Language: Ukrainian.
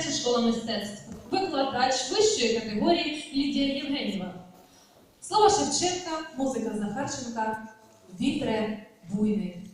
дитяча школа мистецтв, викладач вищої категорії Лідія Євгенієва. Слова Шевченка, музика Захарченка, вітре буйний.